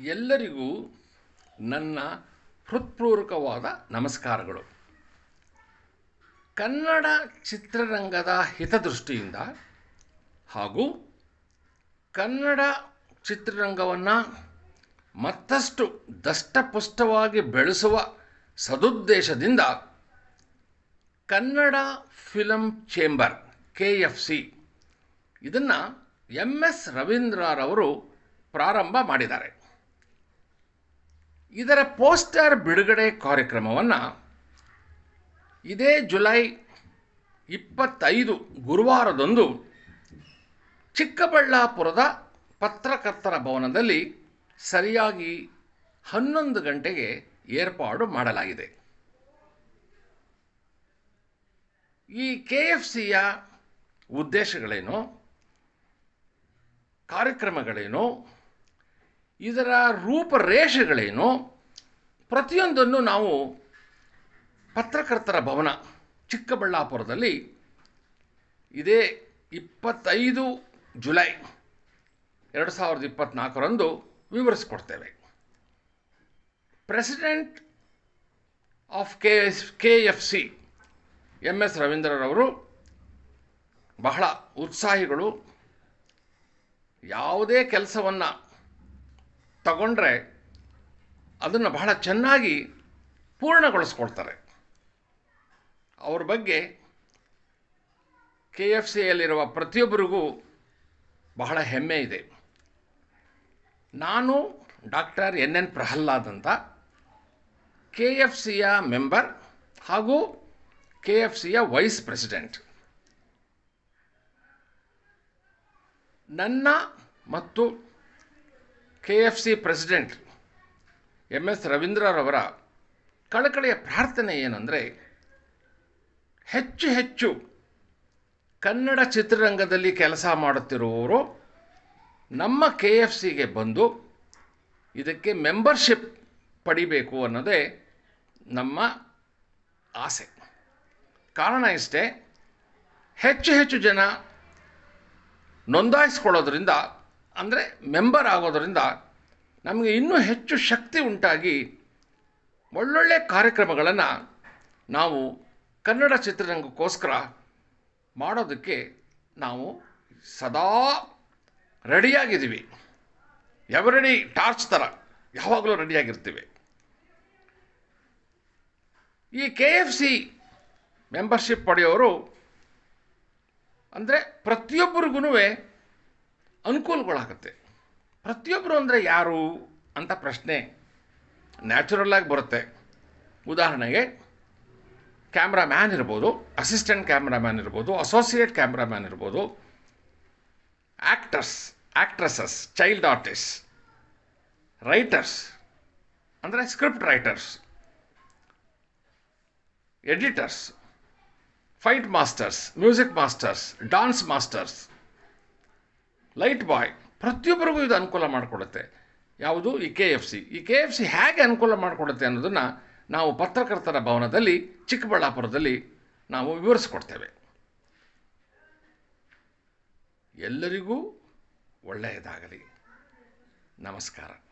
ಎಲ್ಲರಿಗೂ ನನ್ನ ಹೃತ್ಪೂರ್ವಕವಾದ ನಮಸ್ಕಾರಗಳು. ಕನ್ನಡ ಚಿತ್ರರಂಗದ ಹಿತದೃಷ್ಟಿಯಿಂದ ಹಾಗೂ ಕನ್ನಡ ಚಿತ್ರರಂಗವನ್ನು ಮತ್ತಷ್ಟು ದಷ್ಟಪುಷ್ಟವಾಗಿ ಬೆಳೆಸುವ ಸದುದ್ದೇಶದಿಂದ Kannada film chamber, K F C, ಇದನ್ನು ಎಂ ಎಸ್ ರವೀಂದ್ರರವರು ಪ್ರಾರಂಭ ಮಾಡಿದ್ದಾರೆ. ಇದರ ಪೋಸ್ಟರ್ ಬಿಡುಗಡೆ ಕಾರ್ಯಕ್ರಮವನ್ನು ಇದೇ ಜುಲೈ ಇಪ್ಪತ್ತೈದು ಗುರುವಾರದಂದು ಚಿಕ್ಕಬಳ್ಳಾಪುರದ ಪತ್ರಕರ್ತರ ಭವನದಲ್ಲಿ ಸರಿಯಾಗಿ ಹನ್ನೊಂದು ಗಂಟೆಗೆ ಏರ್ಪಾಡು ಮಾಡಲಾಗಿದೆ. ಈ ಕೆ ಎಫ್ ಸಿಯ ಉದ್ದೇಶಗಳೇನು, ಕಾರ್ಯಕ್ರಮಗಳೇನು ಇದರ ರೂಪರೇಷೆಗಳೇನು? ಪ್ರತಿಯೊಂದನ್ನು ನಾವು ಪತ್ರಕರ್ತರ ಭವನ ಚಿಕ್ಕಬಳ್ಳಾಪುರದಲ್ಲಿ ಇದೇ ಇಪ್ಪತ್ತೈದು ಜುಲೈ ಎರಡು ಸಾವಿರದ ಇಪ್ಪತ್ತ್ನಾಲ್ಕರಂದು ವಿವರಿಸ್ಕೊಡ್ತೇವೆ. President of K S, K F C M S ರವೀಂದ್ರರವರು ಬಹಳ ಉತ್ಸಾಹಿಗಳು. ಯಾವುದೇ ಕೆಲಸವನ್ನು ತಗೊಂಡ್ರೆ ಅದನ್ನು ಬಹಳ ಚೆನ್ನಾಗಿ ಪೂರ್ಣಗೊಳಿಸ್ಕೊಳ್ತಾರೆ. ಅವ್ರ ಬಗ್ಗೆ ಕೆ ಎಫ್ ಸಿಯಲ್ಲಿರುವ ಪ್ರತಿಯೊಬ್ಬರಿಗೂ ಬಹಳ ಹೆಮ್ಮೆ ಇದೆ. ನಾನು ಡಾಕ್ಟರ್ ಎನ್ ಎನ್ ಪ್ರಹ್ಲಾದ್ ಅಂತ. ಕೆ ಎಫ್ ಸಿಯ ಮೆಂಬರ್ ಹಾಗೂ ಕೆ ಎಫ್ ಸಿಯ ವೈಸ್ ಪ್ರೆಸಿಡೆಂಟ್. ನನ್ನ ಮತ್ತು K F C president M S ರವೀಂದ್ರರವರ ಕಳಕಳಿಯ ಪ್ರಾರ್ಥನೆ ಏನಂದರೆ ಹೆಚ್ಚು ಹೆಚ್ಚು ಕನ್ನಡ ಚಿತ್ರರಂಗದಲ್ಲಿ ಕೆಲಸ ಮಾಡುತ್ತಿರುವವರು ನಮ್ಮ ಕೆ ಎಫ್ ಸಿಗೆ ಬಂದು ಇದಕ್ಕೆ ಮೆಂಬರ್ಶಿಪ್ ಪಡಿಬೇಕು ಅನ್ನೋದೇ ನಮ್ಮ ಆಸೆ. ಕಾರಣ ಇಷ್ಟೇ, ಹೆಚ್ಚು ಹೆಚ್ಚು ಜನ ನೋಂದಾಯಿಸ್ಕೊಳ್ಳೋದ್ರಿಂದ ಅಂದರೆ ಮೆಂಬರ್ ಆಗೋದರಿಂದ ನಮಗೆ ಇನ್ನೂ ಹೆಚ್ಚು ಶಕ್ತಿ ಉಂಟಾಗಿ ಒಳ್ಳೊಳ್ಳೆ ಕಾರ್ಯಕ್ರಮಗಳನ್ನು ನಾವು ಕನ್ನಡ ಚಿತ್ರರಂಗಕ್ಕೋಸ್ಕರ ಮಾಡೋದಕ್ಕೆ ನಾವು ಸದಾ ರೆಡಿಯಾಗಿದ್ದೀವಿ. ಎವರೆಡಿ ಟಾರ್ಚ್ ಥರ ಯಾವಾಗಲೂ ರೆಡಿಯಾಗಿರ್ತೀವಿ. ಈ ಕೆ ಎಫ್ ಸಿ ಮೆಂಬರ್ಶಿಪ್ ಪಡೆಯೋರು ಅಂದರೆ ಪ್ರತಿಯೊಬ್ಬರಿಗೂ ಅನುಕೂಲಗಳಾಗುತ್ತೆ. ಪ್ರತಿಯೊಬ್ಬರು ಅಂದರೆ ಯಾರು ಅಂತ ಪ್ರಶ್ನೆ ನ್ಯಾಚುರಲ್ಲಾಗಿ ಬರುತ್ತೆ. ಉದಾಹರಣೆಗೆ ಕ್ಯಾಮ್ರಾಮ್ಯಾನ್ ಇರ್ಬೋದು ಅಸಿಸ್ಟೆಂಟ್ ಕ್ಯಾಮ್ರಾಮ್ಯಾನ್ ಇರ್ಬೋದು ಅಸೋಸಿಯೇಟ್ ಕ್ಯಾಮ್ರಾಮ್ಯಾನ್ ಇರ್ಬೋದು actors actresses child artist writers ಅಂದರೆ script writers editors fight masters music masters dance masters light boy ಪ್ರತಿಯೊಬ್ಬರಿಗೂ ಇದು ಅನುಕೂಲ ಮಾಡಿಕೊಡುತ್ತೆ. ಯಾವುದು? ಈ ಕೆ ಎಫ್ ಸಿ ಈ ಕೆ ಎಫ್ ಸಿ ಹೇಗೆ ಅನುಕೂಲ ಮಾಡಿಕೊಡುತ್ತೆ ಅನ್ನೋದನ್ನು ನಾವು ಪತ್ರಕರ್ತರ ಭವನದಲ್ಲಿ, ಚಿಕ್ಕಬಳ್ಳಾಪುರದಲ್ಲಿ ನಾವು ವಿವರಿಸ್ಕೊಡ್ತೇವೆ. ಎಲ್ಲರಿಗೂ ಒಳ್ಳೆಯದಾಗಲಿ. ನಮಸ್ಕಾರ.